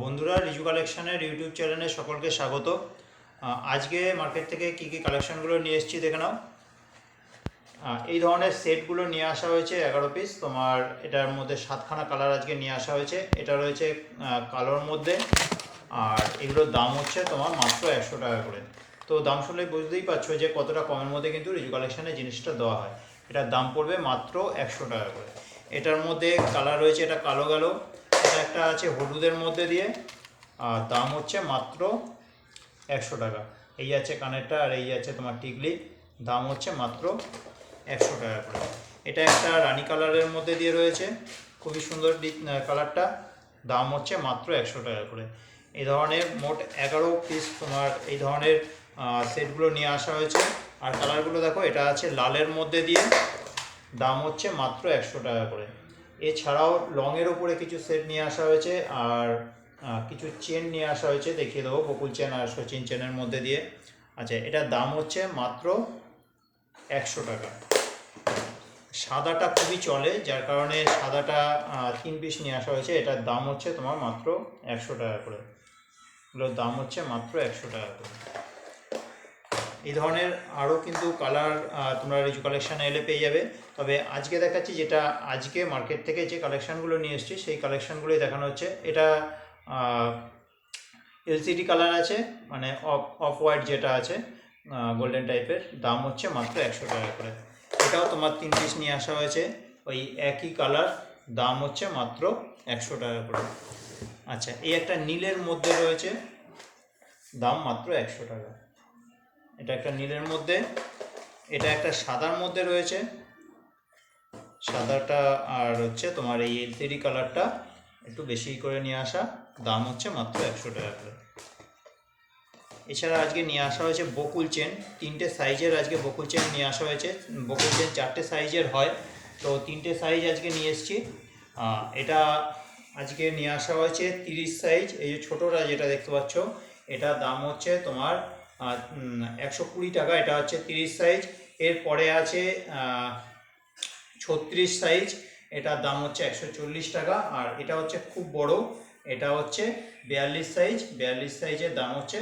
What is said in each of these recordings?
বন্ধুরা রিজু কালেকশনের ইউটিউব চ্যানেলে সকলকে স্বাগত। আজকে মার্কেট থেকে কি কি কালেকশনগুলো নিয়ে এসেছি দেখে নাও। এই ধরনের সেটগুলো নিয়ে আসা হয়েছে এগারো পিস তোমার এটার মধ্যে সাতখানা কালার আজকে নিয়ে আসা হয়েছে। এটা রয়েছে কালোর মধ্যে। আর এগুলোর দাম হচ্ছে তোমার মাত্র একশো টাকা করে। তো দাম শুনলে বুঝতেই পারছ যে কতটা কমের মধ্যে কিন্তু রিজু কালেকশনে জিনিসটা দেওয়া হয়। এটার দাম পড়বে মাত্র একশো টাকা করে। এটার মধ্যে কালার রয়েছে এটা কালো গেল একটা আছে হলুদের মধ্যে দিয়ে, আর দাম হচ্ছে মাত্র একশো টাকা। এই আছে কানেরটা আর এই আছে তোমার টিকলি, দাম হচ্ছে মাত্র একশো টাকা করে। এটা একটা রানী কালারের মধ্যে দিয়ে রয়েছে, খুবই সুন্দর কালারটা, দাম হচ্ছে মাত্র একশো টাকা করে। এই ধরনের মোট এগারো পিস তোমার এই ধরনের সেটগুলো নিয়ে আসা হয়েছে। আর কালারগুলো দেখো, এটা আছে লালের মধ্যে দিয়ে, দাম হচ্ছে মাত্র একশো টাকা করে। এছাড়াও লংয়ের ওপরে কিছু সেট নিয়ে আসা হয়েছে আর কিছু চেন নিয়ে আসা হয়েছে, দেখিয়ে দেবো বকুল চেন আর সচিন চেনের মধ্যে দিয়ে। আচ্ছা এটার দাম হচ্ছে মাত্র একশো টাকা। সাদাটা খুবই চলে, যার কারণে সাদাটা তিন পিস নিয়ে আসা হয়েছে, এটার দাম হচ্ছে তোমার মাত্র একশো টাকা করে। এগুলোর দাম হচ্ছে মাত্র একশো টাকা করে। এই ধরনের আরও কিন্তু কালার তোমরা রিজু কালেকশানে এলে পেয়ে যাবে। তবে আজকে দেখাচ্ছি যেটা আজকে মার্কেট থেকে যে কালেকশানগুলো নিয়ে এসেছি, সেই কালেকশানগুলোই দেখানো হচ্ছে। এটা এলসিডি কালার আছে মানে অফ অফ হোয়াইট যেটা আছে গোল্ডেন টাইপের দাম হচ্ছে মাত্র একশো টাকা করে। এটাও তোমার তিন পিস নিয়ে আসা হয়েছে। ওই একই কালার দাম হচ্ছে মাত্র একশো টাকা করে। আচ্ছা এই একটা নীলের মধ্যে রয়েছে, দাম মাত্র একশো টাকা। এটা একটা নীলের মধ্যে, এটা একটা সাদার মধ্যে রয়েছে। সাদাটা আর হচ্ছে তোমার এই এলসিডি কালারটা একটু বেশি করে নিয়ে আসা। দাম হচ্ছে মাত্র একশো টাকা করে। এছাড়া আজকে নিয়ে আসা হয়েছে বকুল চেন। তিনটে সাইজের আজকে বকুল চেন নিয়ে আসা হয়েছে। বকুল চেন চারটে সাইজের হয়। তো তিনটে সাইজ আজকে নিয়ে এসেছি। এটা আজকে নিয়ে আসা হয়েছে তিরিশ সাইজ। এই যে ছোটোটা যেটা দেখতে পাচ্ছ এটা দাম হচ্ছে তোমার একশো কুড়ি টাকা, এটা হচ্ছে তিরিশ সাইজ এরপরে আছে ছত্রিশ সাইজ এটার দাম হচ্ছে একশো চল্লিশ টাকা। আর এটা হচ্ছে খুব বড়। এটা হচ্ছে বিয়াল্লিশ সাইজ বিয়াল্লিশ সাইজের দাম হচ্ছে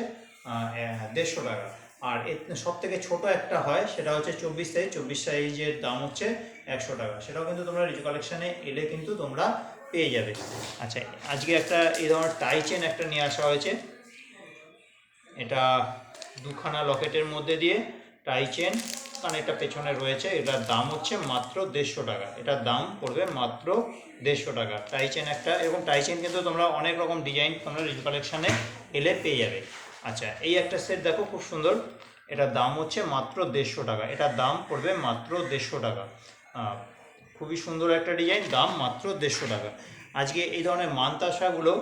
দেড়শো টাকা। আর সব থেকে ছোটো একটা হয়, সেটা হচ্ছে চব্বিশ সাইজ চব্বিশ সাইজের দাম হচ্ছে একশো টাকা। সেটাও কিন্তু তোমরা রিজু কালেকশানে এলে কিন্তু তোমরা পেয়ে যাবে। আচ্ছা আজকে একটা এই ধরনের টাই চেন একটা নিয়ে আসা হয়েছে। এটা দুখানা লকেটের মধ্যে দিয়ে টাই চেন কানেরটা পেছনে রয়েছে, এটার দাম হচ্ছে মাত্র দেড়শো টাকা। এটার দাম পড়বে মাত্র দেড়শো টাকা। টাই চেন একটা, এবং টাই চেন কিন্তু তোমরা অনেক রকম ডিজাইন তোমরা রিজু কালেকশানে এলে পেয়ে যাবে। আচ্ছা এই একটা সেট দেখো, খুব সুন্দর। এটার দাম হচ্ছে মাত্র দেড়শো টাকা। এটার দাম পড়বে মাত্র দেড়শো টাকা। খুবই সুন্দর একটা ডিজাইন, দাম মাত্র দেড়শো টাকা। আজকে এই ধরনের মানতাসাগুলো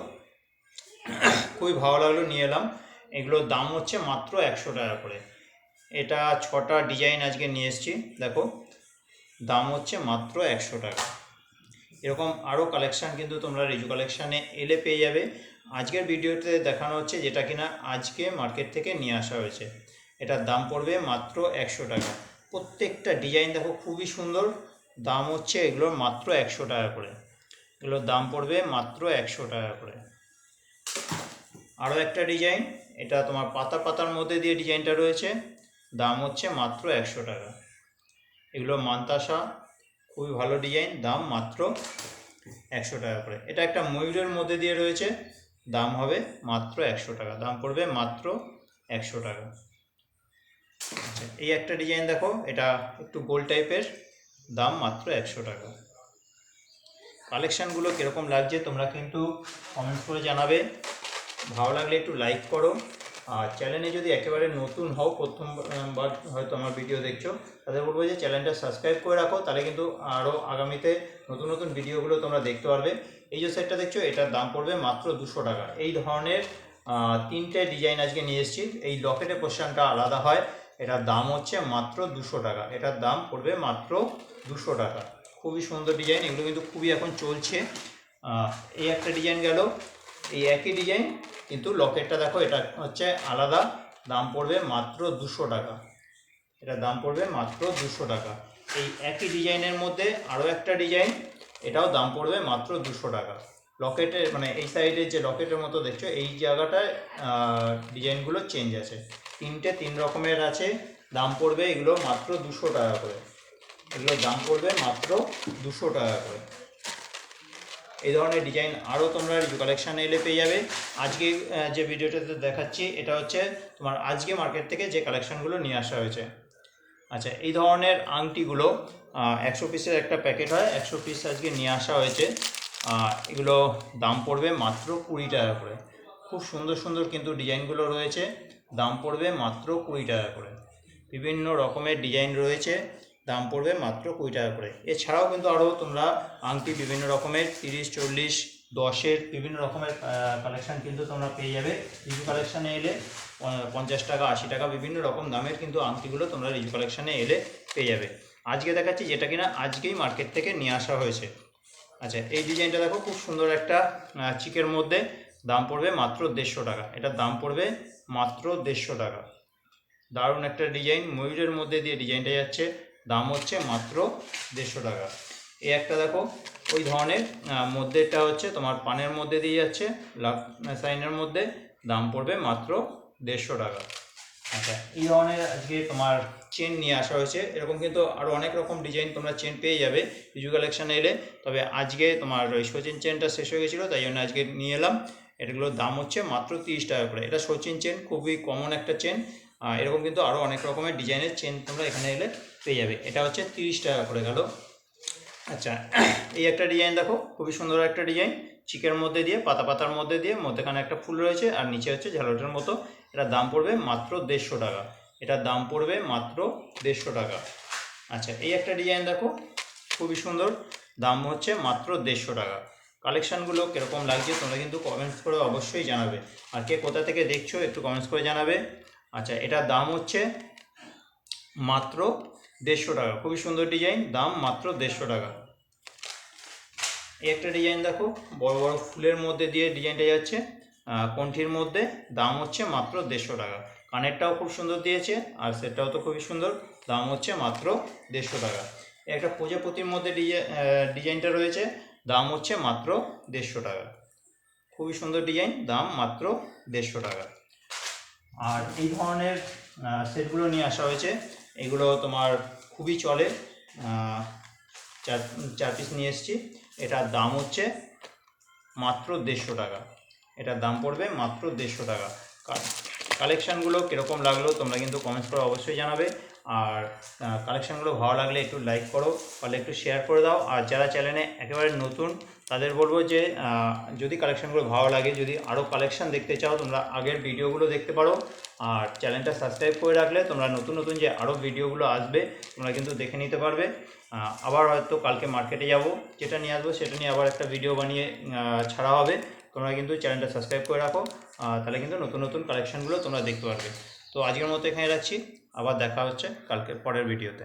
খুবই ভালো লাগল, নিয়ে এলাম। এগুলোর দাম হচ্ছে মাত্র একশো টাকা করে। এটা ছটা ডিজাইন আজকে নিয়ে এসেছি, দেখো। দাম হচ্ছে মাত্র একশো টাকা। এরকম আরও কালেকশান কিন্তু তোমরা রিজু কালেকশানে এলে পেয়ে যাবে। আজকের ভিডিওতে দেখানো হচ্ছে যেটা কিনা আজকে মার্কেট থেকে নিয়ে আসা হয়েছে। এটার দাম পড়বে মাত্র একশো টাকা। প্রত্যেকটা ডিজাইন দেখো খুবই সুন্দর। দাম হচ্ছে এগুলোর মাত্র একশো টাকা করে। এগুলোর দাম পড়বে মাত্র একশো টাকা করে। আরও একটা ডিজাইন। এটা তোমার পাতা পাতার মধ্যে দিয়ে ডিজাইনটা রয়েছে। দাম হচ্ছে মাত্র একশো টাকা। এগুলো মান্তাসা, খুবই ভালো ডিজাইন, দাম মাত্র একশো টাকা করে। এটা একটা ময়ূরের মধ্যে দিয়ে রয়েছে, দাম হবে মাত্র একশো টাকা। দাম পড়বে মাত্র একশো টাকা। আচ্ছা এই একটা ডিজাইন দেখো, এটা একটু গোল টাইপের, দাম মাত্র একশো টাকা। কালেকশানগুলো কীরকম লাগছে তোমরা কিন্তু কমেন্ট করে জানাবে। ভালো লাগলে একটু লাইক করো। আর চ্যানেলে যদি একেবারে নতুন হও প্রথমবার হয়তো আমার ভিডিও দেখছ তাদের বলব যে চ্যানেলটা সাবস্ক্রাইব করে রাখো, তাহলে কিন্তু আরও আগামীতে নতুন নতুন ভিডিওগুলো তোমরা দেখতে পারবে। এই যে সেটটা দেখছ, এটার দাম পড়বে মাত্র দুশো টাকা। এই ধরনের তিনটে ডিজাইন আজকে নিয়ে এসেছি। এই লকেটের পোর্শনটা আলাদা হয়, এটার দাম হচ্ছে মাত্র দুশো টাকা। এটার দাম পড়বে মাত্র দুশো টাকা। খুবই সুন্দর ডিজাইন এগুলো কিন্তু খুবই এখন চলছে। এই একটা ডিজাইন গেল, এই একই ডিজাইন কিন্তু লকেটটা দেখো, এটা হচ্ছে আলাদা দাম পড়বে মাত্র দুশো টাকা। এটা দাম পড়বে মাত্র দুশো টাকা। এই একই ডিজাইনের মধ্যে আরও একটা ডিজাইন, এটাও দাম পড়বে মাত্র দুশো টাকা। লকেটের মানে এই সাইডের যে লকেটের মতো দেখছ, এই জায়গাটায় ডিজাইনগুলো চেঞ্জ আছে। তিনটে তিন রকমের আছে, দাম পড়বে এগুলো মাত্র দুশো টাকা করে। এগুলোর দাম পড়বে মাত্র দুশো টাকা করে। এই ধরনের ডিজাইন আরও তোমরা রিজু কালেকশানে এলে পেয়ে যাবে। আজকে যে ভিডিওটাতে দেখাচ্ছি, এটা হচ্ছে তোমার আজকে মার্কেট থেকে যে কালেকশানগুলো নিয়ে আসা হয়েছে। আচ্ছা এই ধরনের আংটিগুলো একশো পিসের একটা প্যাকেট হয়, একশো পিস আজকে নিয়ে আসা হয়েছে। এগুলো দাম পড়বে মাত্র কুড়ি টাকা করে। খুব সুন্দর সুন্দর কিন্তু ডিজাইনগুলো রয়েছে। দাম পড়বে মাত্র কুড়ি টাকা করে। বিভিন্ন রকমের ডিজাইন রয়েছে। দাম পড়বে মাত্র কুড়ি টাকা করে। এছাড়াও কিন্তু আরও তোমরা আংটি বিভিন্ন রকমের, তিরিশ, চল্লিশ, দশের বিভিন্ন রকমের কালেকশান কিন্তু তোমরা পেয়ে যাবে। রিজু কালেকশানে এলে পঞ্চাশ টাকা, আশি টাকা বিভিন্ন রকম দামের কিন্তু আংটিগুলো তোমরা রিজু কালেকশানে এলে পেয়ে যাবে। আজকে দেখাচ্ছি যেটা কিনা আজকেই মার্কেট থেকে নিয়ে আসা হয়েছে। আচ্ছা এই ডিজাইনটা দেখো, খুব সুন্দর একটা চিকের মধ্যে দাম পড়বে মাত্র দেড়শো টাকা। এটার দাম পড়বে মাত্র দেড়শো টাকা। দারুণ একটা ডিজাইন, ময়ূরের মধ্যে দিয়ে ডিজাইনটা যাচ্ছে। দাম হচ্ছে মাত্র দেড়শো টাকা। এই একটা দেখো, ওই ধরনের মধ্যেটা হচ্ছে তোমার পানের মধ্যে দিয়ে যাচ্ছে লাভ সাইনের মধ্যে দাম পড়বে মাত্র দেড়শো টাকা। আচ্ছা এই ধরনের আজকে তোমার চেন নিয়ে আসা হয়েছে। এরকম কিন্তু আরও অনেক রকম ডিজাইন তোমরা চেন পেয়ে যাবে বিজু কালেকশানে এলে। তবে আজকে তোমার ওই সচিন চেনটা শেষ হয়ে গেছিল, তাই জন্য আজকে নিয়ে এলাম। এটাগুলোর দাম হচ্ছে মাত্র তিরিশ টাকা করে। এটা সচিন চেন খুবই কমন একটা চেন এরকম কিন্তু আরও অনেক রকমের ডিজাইনের চেন তোমরা এখানে এলে পেয়ে যাবে। এটা হচ্ছে তিরিশ টাকা করে গেল। আচ্ছা এই একটা ডিজাইন দেখো খুবই সুন্দর একটা ডিজাইন চিকের মধ্যে দিয়ে পাতা পাতার মধ্যে দিয়ে মধ্যেখানে একটা ফুল রয়েছে আর নিচে হচ্ছে ঝালটের মতো। এটার দাম পড়বে মাত্র দেড়শো টাকা। এটার দাম পড়বে মাত্র দেড়শো টাকা। আচ্ছা এই একটা ডিজাইন দেখো খুবই সুন্দর। দাম হচ্ছে মাত্র দেড়শো টাকা। কালেকশানগুলো কীরকম লাগছে তোমরা কিন্তু কমেন্টস করে অবশ্যই জানাবে। আর কে কোথা থেকে দেখছ একটু কমেন্টস করে জানাবে। আচ্ছা এটার দাম হচ্ছে মাত্র দেড়শো টাকা। খুবই সুন্দর ডিজাইন, দাম মাত্র দেড়শো টাকা। এই একটা ডিজাইন দেখো, বড় বড় ফুলের মধ্যে দিয়ে ডিজাইনটা যাচ্ছে কণ্ঠির মধ্যে? দাম হচ্ছে মাত্র দেড়শো টাকা। কানেরটাও খুব সুন্দর দিয়েছে, আর সেটাও তো খুবই সুন্দর, দাম হচ্ছে মাত্র দেড়শো টাকা। একটা প্রজাপতির মধ্যে ডিজাইন ডিজাইনটা রয়েছে, দাম হচ্ছে মাত্র দেড়শো টাকা। খুবই সুন্দর ডিজাইন, দাম মাত্র দেড়শো টাকা। আর এই ধরনের সেটগুলো নিয়ে আসা হয়েছে। এগুলো তোমার খুবই চলে। চার চার পিস নিয়ে এসেছি। এটার দাম হচ্ছে মাত্র দেড়শো টাকা। এটার দাম পড়বে মাত্র দেড়শো টাকা। কালেকশানগুলো কীরকম লাগল তোমরা কিন্তু কমেন্টস করে অবশ্যই জানাবে। আর কালেকশানগুলো ভালো লাগলে একটু লাইক করো পারলে একটু শেয়ার করে দাও। আর যারা চ্যানেলে একেবারে নতুন, তাদের বলব যে যদি কালেকশানগুলো ভালো লাগে, যদি আরও কালেকশান দেখতে চাও, তোমরা আগের ভিডিওগুলো দেখতে পারো। আর চ্যানেলটা সাবস্ক্রাইব করে রাখলে তোমরা নতুন নতুন যে আরও ভিডিওগুলো আসবে, তোমরা কিন্তু দেখে নিতে পারবে। আবার হয়তো কালকে মার্কেটে যাব, যেটা নিয়ে আসব, সেটা নিয়ে আবার একটা ভিডিও বানিয়ে ছাড়া হবে। তোমরা কিন্তু চ্যানেলটা সাবস্ক্রাইব করে রাখো। তাহলে কিন্তু নতুন নতুন কালেকশানগুলো তোমরা দেখতে পারবে। তো আজকের মতো এখানে রাখছি। আবার দেখা হচ্ছে কালকে পরের ভিডিওতে।